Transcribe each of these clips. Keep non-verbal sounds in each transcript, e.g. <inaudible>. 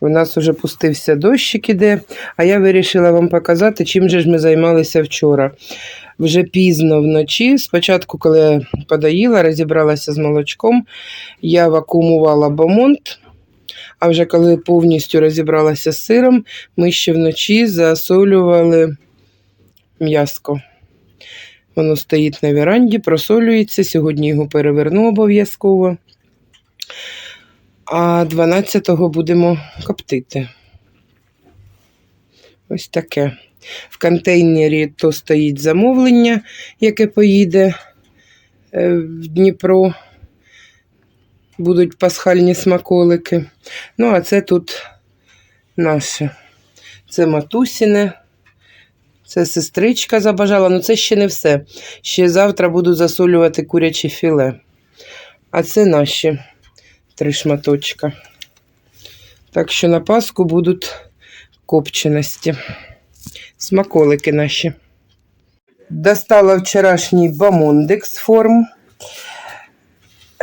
У нас вже пустився дощик іде, а я вирішила вам показати, чим же ж ми займалися вчора. Вже пізно вночі. Спочатку, коли я подоїла, розібралася з молочком, я вакуумувала бомонт. А вже коли повністю розібралася з сиром, ми ще вночі засолювали м'яско. Воно стоїть на веранді, просолюється. Сьогодні його переверну обов'язково. А 12-го будемо коптити. Ось таке. В контейнері то стоїть замовлення, яке поїде е, в Дніпро. Будуть пасхальні смаколики. Ну, а це тут наше. Це матусіне. Це сестричка забажала. Ну, це ще не все. Ще завтра буду засолювати куряче філе. А це наші три шматочка. Так що на Пасху будуть копченості. Смаколики наші. Достала вчорашній бамондекс форм.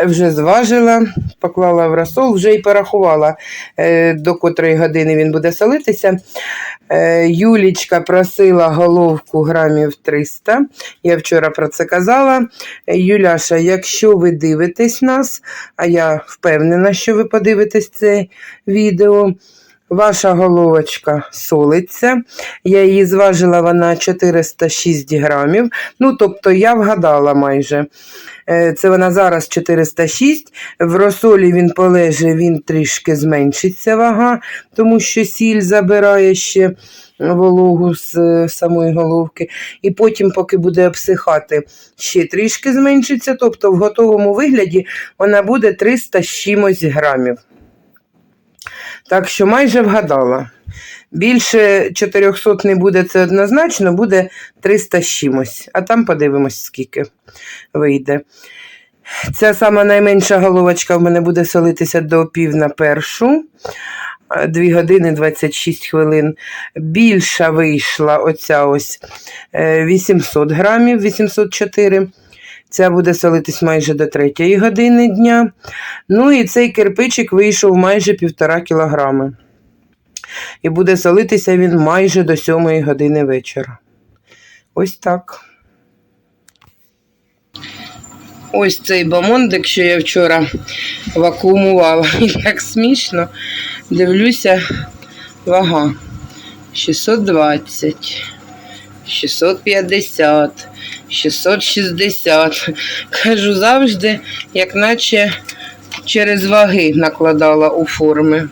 Вже зважила, поклала в розсол, вже і порахувала, е, до котрої години він буде солитися. Е, Юлічка просила головку грамів 300. Я вчора про це казала. Е, Юляша, якщо ви дивитесь нас, а я впевнена, що ви подивитесь це відео. Ваша головочка солиться. Я її зважила, вона 406 грамів. Ну, тобто я вгадала майже. Е, Це вона зараз 406. В розсолі він полеже, він трішки зменшиться вага, тому що сіль забирає ще вологу з е, самої головки. І потім, поки буде обсихати, ще трішки зменшиться. Тобто в готовому вигляді вона буде 300 з чимось грамів. Так що майже вгадала. Більше 400 не буде, це однозначно, буде 300 з чимось. А там подивимось, скільки вийде. Ця сама найменша головочка в мене буде солитися до пів на першу. 2 години 26 хвилин. Більша вийшла оця ось е, 800 грамів, 804. Ця буде солитись майже до 3 години дня. Ну і цей кирпичик вийшов майже півтора кілограми. І буде солитися він майже до 7 години вечора. Ось так. Ось цей бамондик, що я вчора вакуумувала. <laughs> І так смішно. Дивлюся, вага 620, 650, 660. Кажу завжди, як наче через ваги накладала у форми.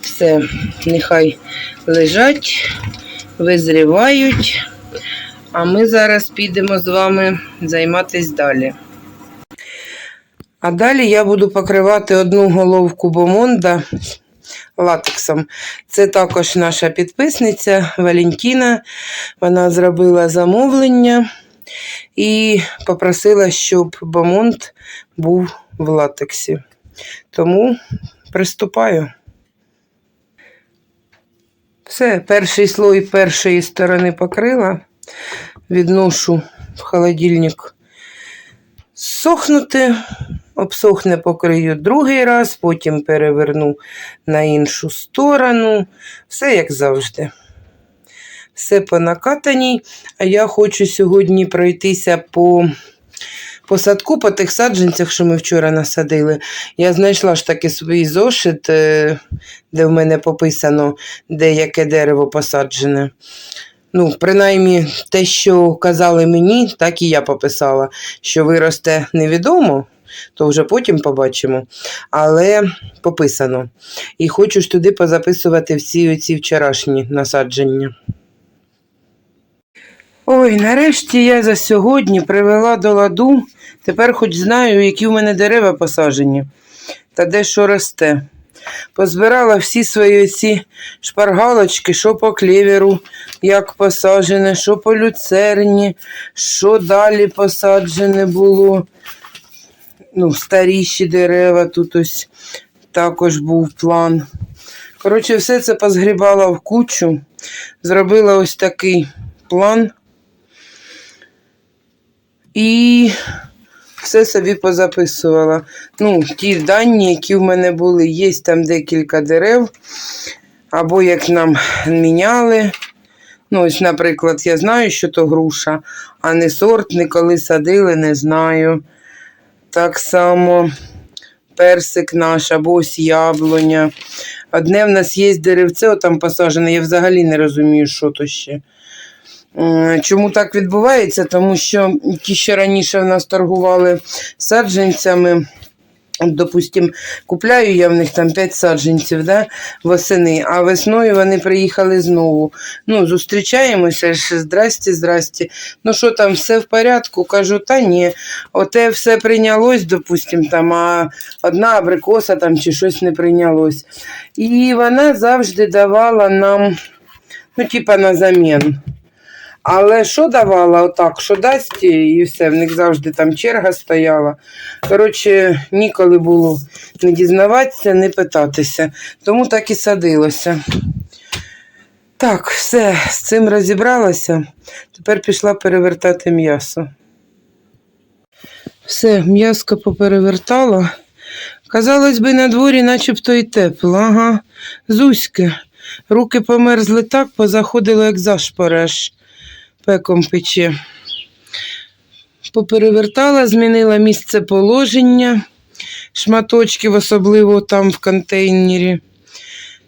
Все, нехай лежать, визрівають. А ми зараз підемо з вами займатися далі. А далі я буду покривати одну головку бомонда латексом. Це також наша підписниця Валентіна. Вона зробила замовлення і попросила, щоб бомонд був в латексі. Тому приступаю. Все, перший слой першої сторони покрила. Відношу в холодильник сохнути, обсохне покрию другий раз, потім переверну на іншу сторону. Все як завжди. Все по накатаній. А я хочу сьогодні пройтися по по садку, по тих саджанцях, що ми вчора насадили. Я знайшла ж таки свій зошит, е, де в мене пописано, де яке дерево посаджене. Ну, принаймні, те, що казали мені, так і я пописала. Що виросте невідомо, то вже потім побачимо. Але пописано. І хочу ж туди позаписувати всі оці вчорашні насадження. Ой, нарешті я за сьогодні привела до ладу. Тепер хоч знаю, які в мене дерева посаджені та де що росте. Позбирала всі свої ці шпаргалочки, що по клеверу, як посаджене, що по люцерні, що далі посаджене було. Ну, старіші дерева, тут ось також був план. Коротше, все це позгрібала в кучу, зробила ось такий план. І все собі позаписувала. Ну, ті дані, які в мене були, є там декілька дерев, або як нам міняли. Ну, ось, наприклад, я знаю, що то груша, а не сорт, ніколи садили, не знаю. Так само персик наш, або ось яблуня. Одне в нас є деревце, там посаджене, я взагалі не розумію, що то ще. М, Чому так відбувається? Тому що ті, що раніше в нас торгували саджанцями, от, допустим, купляю я в них там 5 саджанців да, восени, а весною вони приїхали знову. Ну, зустрічаємося ж, здрасте, здрасте. Ну що там, все в порядку? Кажу, та ні, оте все прийнялось, допустим, там, а одна абрикоса там чи щось не прийнялось. І вона завжди давала нам, ну, типа на замін. Але що давала отак, що дасть, і все, в них завжди там черга стояла. Коротше, ніколи було не дізнаватися, не питатися. Тому так і садилося. Так, все, з цим розібралася. Тепер пішла перевертати м'ясо. Все, м'яско поперевертала. Казалось би, на дворі начебто і тепло. Ага, Зуськи. Руки померзли так, позаходило, як зашпореш пеком пече. Поперевертала, змінила місце положення шматочків, особливо там в контейнері,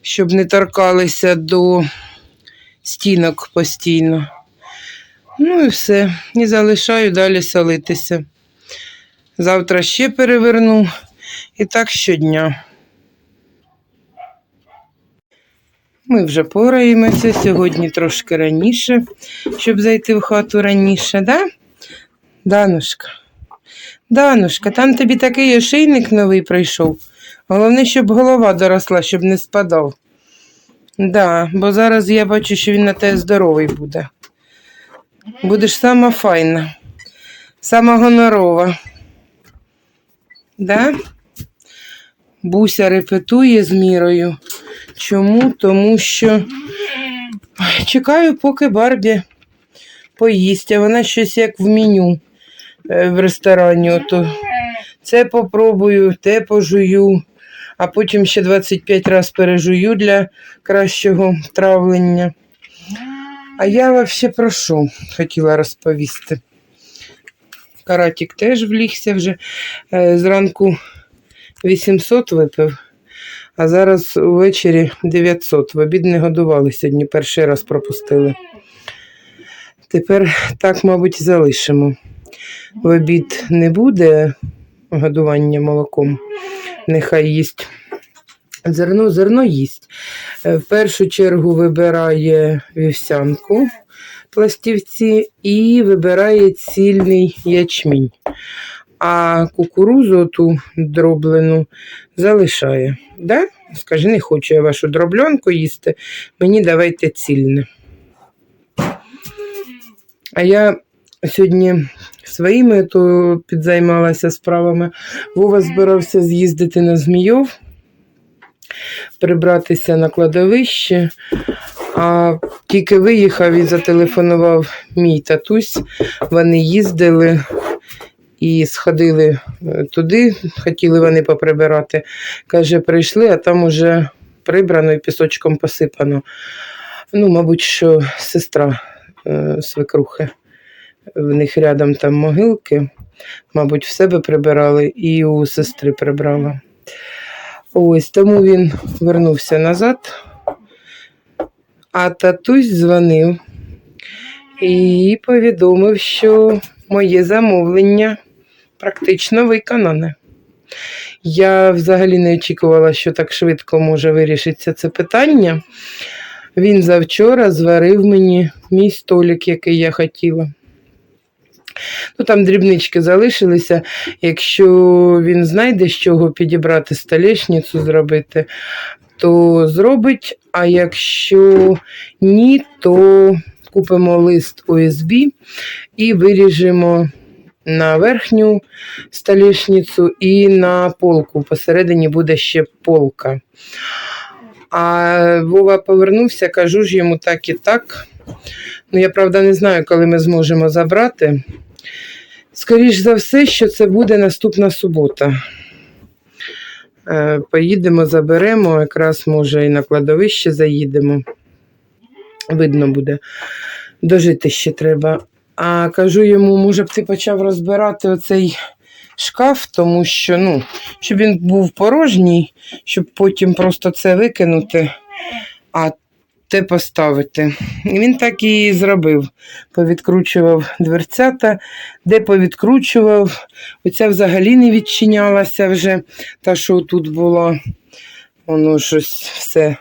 щоб не торкалися до стінок постійно. Ну і все. І залишаю далі солитися. Завтра ще переверну. І так щодня. Ми вже пораємося сьогодні трошки раніше, щоб зайти в хату раніше, да? Данушка. Данушка, там тобі такий ошейник новий прийшов. Головне, щоб голова доросла, щоб не спадав. Да, бо зараз я бачу, що він на тебе здоровий буде. Будеш сама файна, сама гонорова. Да? Буся репетує з мірою. Чому? Тому що чекаю, поки Барбі поїсть, а вона щось як в меню е, в ресторані. Ото. Це попробую, те пожую, а потім ще 25 разів пережую для кращого травлення. А я взагалі про що хотіла розповісти. Каратік теж влігся вже. Е, Зранку 800 випив, а зараз увечері 900. В обід не годували сьогодні, перший раз пропустили. Тепер так, мабуть, залишимо. В обід не буде годування молоком. Нехай їсть зерно, зерно їсть. Е, В першу чергу вибирає вівсянку пластівці і вибирає цільний ячмінь. А кукурузу ту дроблену залишає. Да? Скажи, не хочу я вашу дробленку їсти, мені давайте цільне. А я сьогодні своїми то підзаймалася справами. Вова збирався з'їздити на Змійов, прибратися на кладовище. А тільки виїхав і зателефонував мій татусь. Вони їздили і сходили е, туди, хотіли вони поприбирати. Каже, прийшли, а там уже прибрано і пісочком посипано. Ну, мабуть, що сестра е, свекрухи. В них рядом там могилки. Мабуть, в себе прибирали і у сестри прибрала. Ось тому він вернувся назад. А татусь дзвонив і повідомив, що моє замовлення практично виконане. Я взагалі не очікувала, що так швидко може вирішитися це питання. Він завчора зварив мені мій столик, який я хотіла. Ну, там дрібнички залишилися. Якщо він знайде, з чого підібрати столешницю зробити, то зробить. А якщо ні, то купимо лист ОСБ і виріжемо на верхню столешницю і на полку. Посередині буде ще полка. А Вова повернувся, кажу ж йому так і так. Ну, я правда не знаю, коли ми зможемо забрати. скоріш за все, що це буде наступна субота. Е, Поїдемо, заберемо, якраз може і на кладовище заїдемо. Видно буде. Дожити ще треба. А кажу йому, може б ти почав розбирати оцей шкаф, тому що, ну, щоб він був порожній, щоб потім просто це викинути, а те поставити. І він так і зробив. Повідкручував дверцята, де повідкручував, оця взагалі не відчинялася вже, та, що тут була. Воно щось все,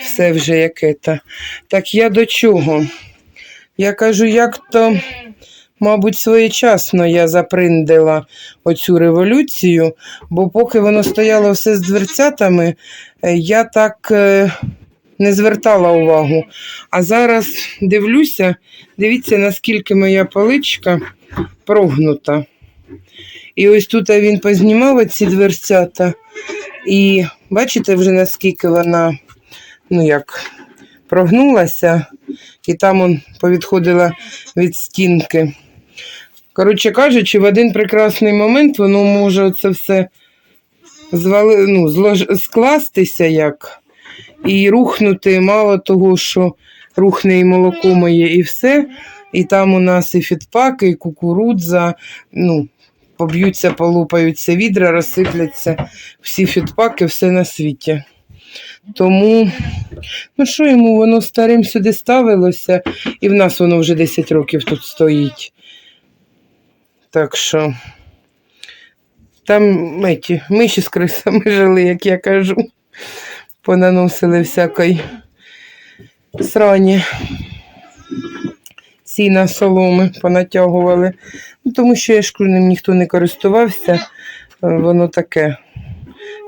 все вже яке-то. Так я до чого? Я кажу, як то, мабуть, своєчасно я заприндила оцю революцію, бо поки воно стояло все з дверцятами, е, я так е, не звертала увагу. А зараз дивлюся, дивіться, наскільки моя поличка прогнута. І ось тут він познімав ці дверцята, і бачите вже наскільки вона, ну як, прогнулася, і там он повідходила від стінки. Коротше кажучи, в один прекрасний момент воно може це все звали, ну, злож, скластися як і рухнути. Мало того, що рухне і молоко моє, і все. І там у нас і фітпаки, і кукурудза, ну, поб'ються, полупаються відра, розсипляться всі фітпаки, все на світі. Тому, ну що йому, воно старим сюди ставилося, і в нас воно вже 10 років тут стоїть. Так що там еті, миші з крисами <laughs> жили, як я кажу. Понаносили всякої срані. Сіна соломи понатягували. Ну, тому що я ж ним ніхто не користувався, е, воно таке.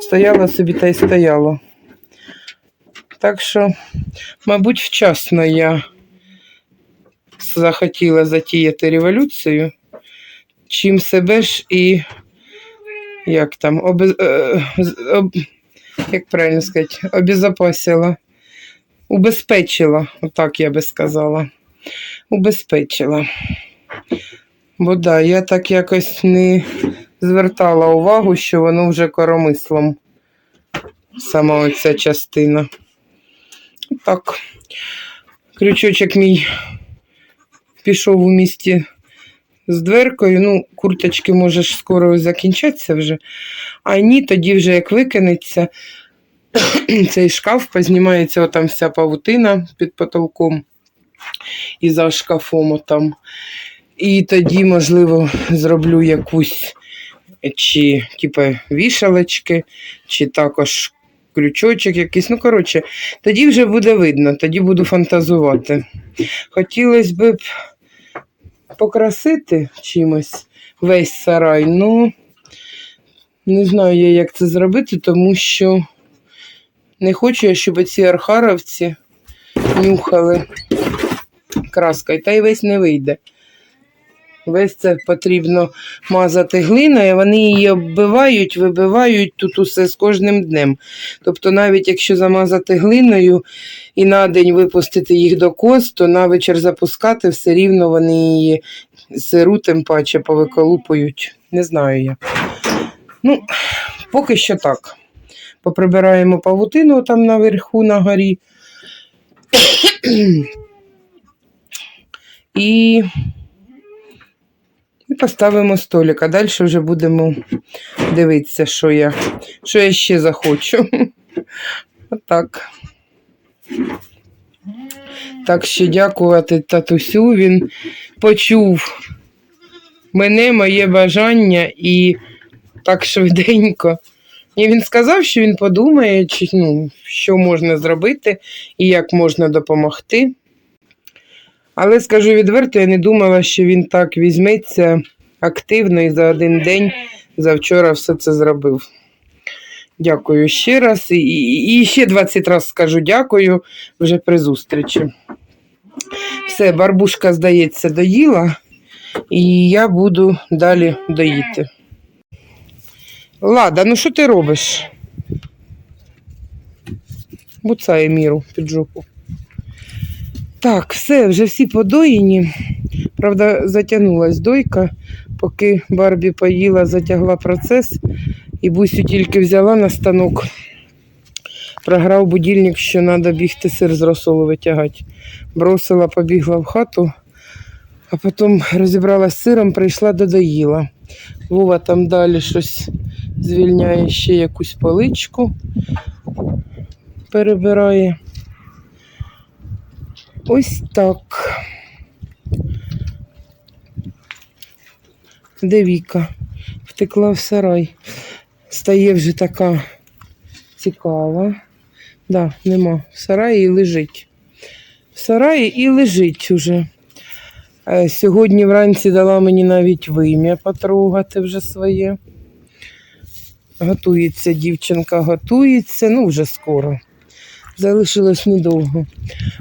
Стояло собі та й стояло. Так що, мабуть, вчасно я захотіла затіяти революцію, чим себе ж і як там, оби, е, об, як правильно сказати, обезопасила, убезпечила, отак я би сказала. Убезпечила. Бо да, я так якось не звертала увагу, що воно вже коромислом. Сама оця частина. Так. Крючочок мій пішов у місті з дверкою. Ну, курточки може ж скоро закінчаться вже. А ні, тоді вже як викинеться, <coughs> цей шкаф познімається отам вся павутина під потолком і за шкафом отам. І тоді, можливо, зроблю якусь чи типу, вішалочки, чи також крючочок якийсь. Ну, коротше, тоді вже буде видно, тоді буду фантазувати. Хотілося б покрасити чимось весь сарай, ну не знаю я, як це зробити, тому що не хочу я, щоб ці архаровці нюхали краскою, та й весь не вийде. Весь це потрібно мазати глиною, вони її оббивають, вибивають тут усе з кожним днем. Тобто, навіть якщо замазати глиною і на день випустити їх до кост, то на вечір запускати все рівно вони її сиру тим паче повиколупують. Не знаю я. Ну, поки що так. Поприбираємо павутину там наверху на горі. І і поставимо столик, а далі вже будемо дивитися, що я, що я ще захочу. <laughs> Отак. Так що дякувати татусю. Він почув мене, моє бажання і так швиденько. І він сказав, що він подумає, чи, ну, що можна зробити і як можна допомогти. Але скажу відверто, я не думала, що він так візьметься активно і за один день завчора все це зробив. Дякую ще раз. І, і ще 20 разів скажу дякую вже при зустрічі. Все, барбушка, здається, доїла, і я буду далі доїти. Лада, ну що ти робиш? Буцає міру під жопу. Так, все, вже всі подоїні. Правда, затягнулась дойка, Поки Барбі поїла, затягла процес, і Бусю тільки взяла на станок. Програв будильник, що треба бігти сир з розсолу витягати. Бросила, побігла в хату, а потім розібралась з сиром, прийшла, додоїла. Вова там далі щось звільняє ще якусь поличку, перебирає. Ось так. Де Віка? Втекла в сарай. Стає вже така цікава. Да, нема. В сараї і лежить. В сараї і лежить уже. Е, Сьогодні вранці дала мені навіть вим'я потрогати вже своє. Готується дівчинка, готується, ну вже скоро. Залишилось недовго.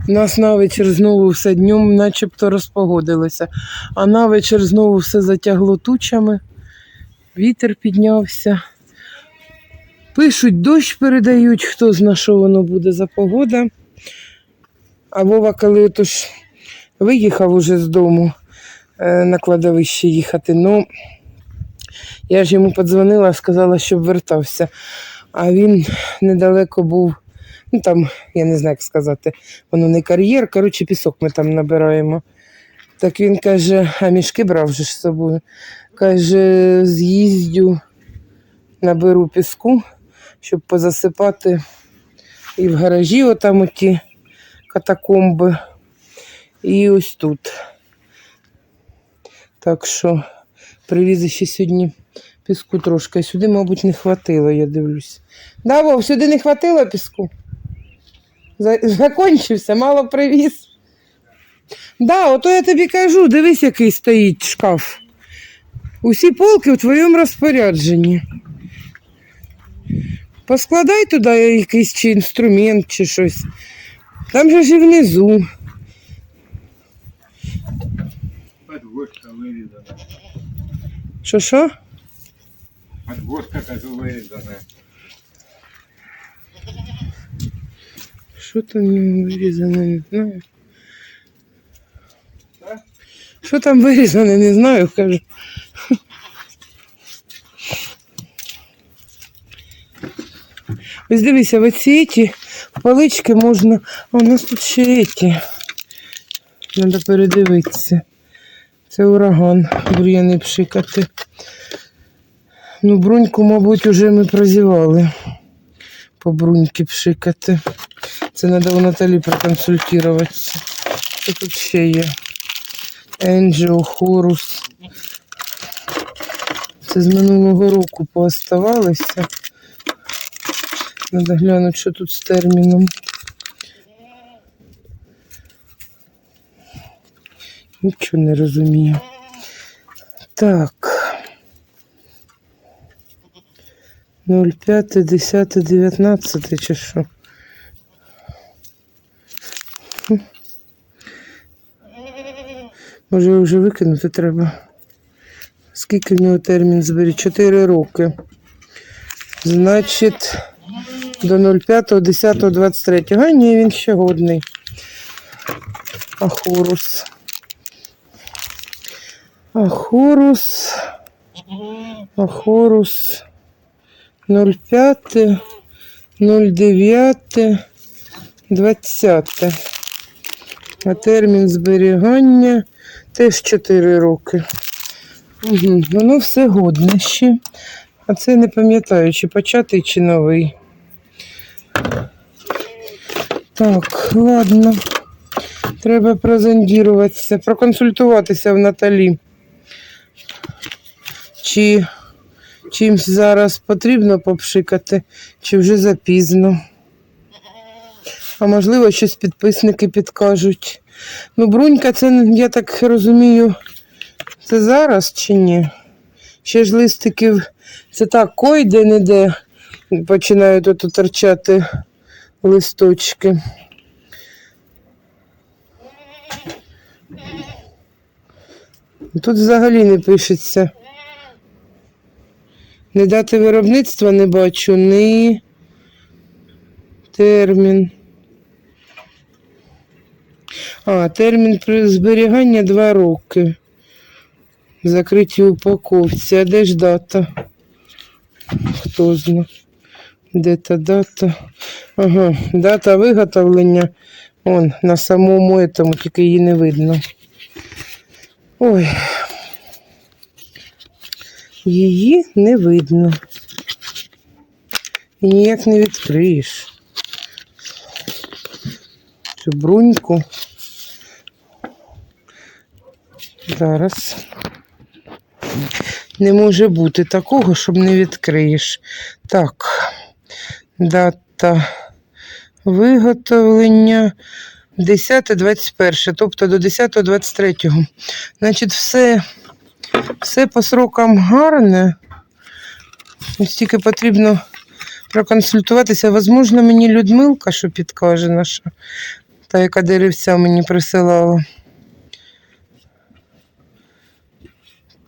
У нас на вечір знову все днем начебто розпогодилося, а на вечір знову все затягло тучами, вітер піднявся. Пишуть, дощ передають, хто зна, що воно буде за погода. А Вова, коли виїхав уже з дому е, на кладовище їхати, ну я ж йому подзвонила, сказала, щоб вертався. А він недалеко був, ну там, я не знаю, як сказати, воно не кар'єр, коротше, пісок ми там набираємо. Так він каже, а мішки брав же з собою. Каже, з'їздю, наберу піску, щоб позасипати і в гаражі отам оті катакомби, і ось тут. Так що привіз ще сьогодні піску трошки. Сюди, мабуть, не хватило, я дивлюсь. Да, Вов, сюди не хватило піску? За- Закончився, мало привіз. Да, ото я тобі кажу, дивись, який стоїть шкаф. Усі полки в твоєму розпорядженні. Поскладай туди якийсь чи інструмент, чи щось. Там же ж і внизу. Подвозка вирізана. Що що? Подвозка кажу вирізана. Що там вирізане, не знаю. Що там вирізане, не знаю, кажу. Ось дивися, в оці ті палички можна. А у нас тут ще ті. Треба передивитися. Це ураган, бур'яни пшикати. Ну, бруньку, мабуть, уже ми прозівали. По бруньки пшикати. Це треба у Наталі проконсультуватися. Що тут ще є? Енджіо, Хорус. Це з минулого року пооставалися. Треба глянути, що тут з терміном. Нічого не розумію. Так. 05, 10, 19 чи що? Може вже викинути треба. Скільки в нього термін збері? 4 роки. Значить, до 05, 10, 23. А ні, він ще годний. Ахорус. Ахорус. Ахорус. 05, 09, 20. А термін зберігання теж 4 роки. Угу. Воно все годне ще. А це не пам'ятаю, чи початий, чи новий. Так, ладно. Треба прозондіруватися, проконсультуватися в Наталі. Чи чимсь зараз потрібно попшикати, чи вже запізно. А можливо, щось підписники підкажуть. Ну, брунька, це, я так розумію, це зараз чи ні? Ще ж листиків, це так, койде не де починають тут торчати листочки. Тут взагалі не пишеться. Не дати виробництва не бачу, ні термін. А, термін зберігання 2 роки. Закритій упаковці. А де ж дата? Хто знає? Де та дата? Ага, дата виготовлення. Он на самому этому, тільки її не видно. Ой. Її не видно. І ніяк не відкриєш. Цю бруньку. Зараз. Не може бути такого, щоб не відкриєш. Так, дата виготовлення 10-21, тобто до 10-23. Значить, все, все по срокам гарне. Ось тільки потрібно проконсультуватися. Возможно, мені Людмилка, що підкаже наша, та яка деревця мені присилала.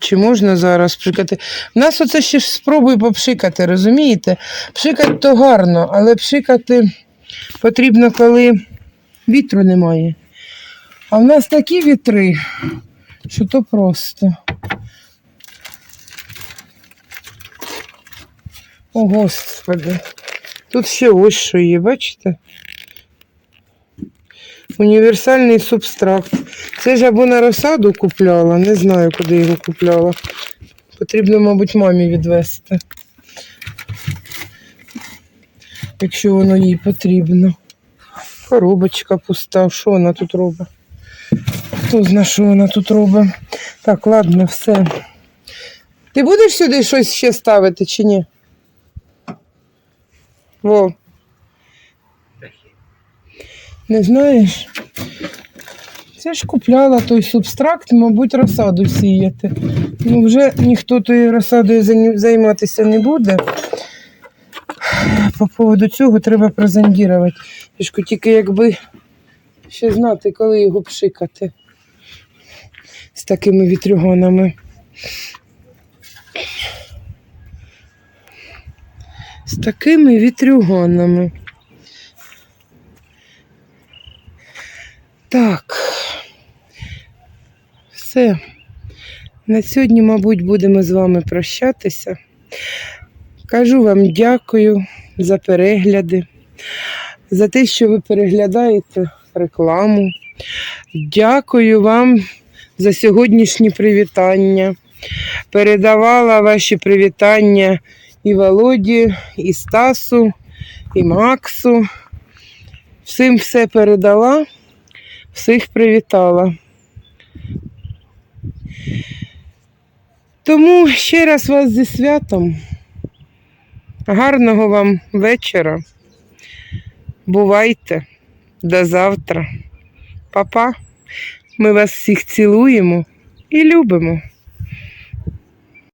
Чи можна зараз пшикати? У нас оце ще ж спробуй попшикати, розумієте? Пшикати то гарно, але пшикати потрібно, коли вітру немає. А в нас такі вітри, що то просто. О, Господи. Тут ще ось що є, бачите? Універсальний субстракт. Це ж або на розсаду купляла, не знаю, куди його купляла. Потрібно, мабуть, мамі відвести. Якщо воно їй потрібно. Коробочка пуста. Що вона тут робить? Хто знає, що вона тут робить? Так, ладно, все. Ти будеш сюди щось ще ставити чи ні? Во. Не знаєш? Це ж купляла той субстракт, мабуть, розсаду сіяти. Ну, вже ніхто тою розсадою займатися не буде. По поводу цього треба прозондірувати. Фішку, тільки якби ще знати, коли його пшикати з такими вітрюгонами. З такими вітрюгонами. Так. Все. На сьогодні, мабуть, будемо з вами прощатися. Кажу вам дякую за перегляди, за те, що ви переглядаєте рекламу. Дякую вам за сьогоднішні привітання. Передавала ваші привітання і Володі, і Стасу, і Максу. Всім все передала, всіх привітала. Тому ще раз вас зі святом. Гарного вам вечора. Бувайте. До завтра. Па-па. Ми вас всіх цілуємо і любимо.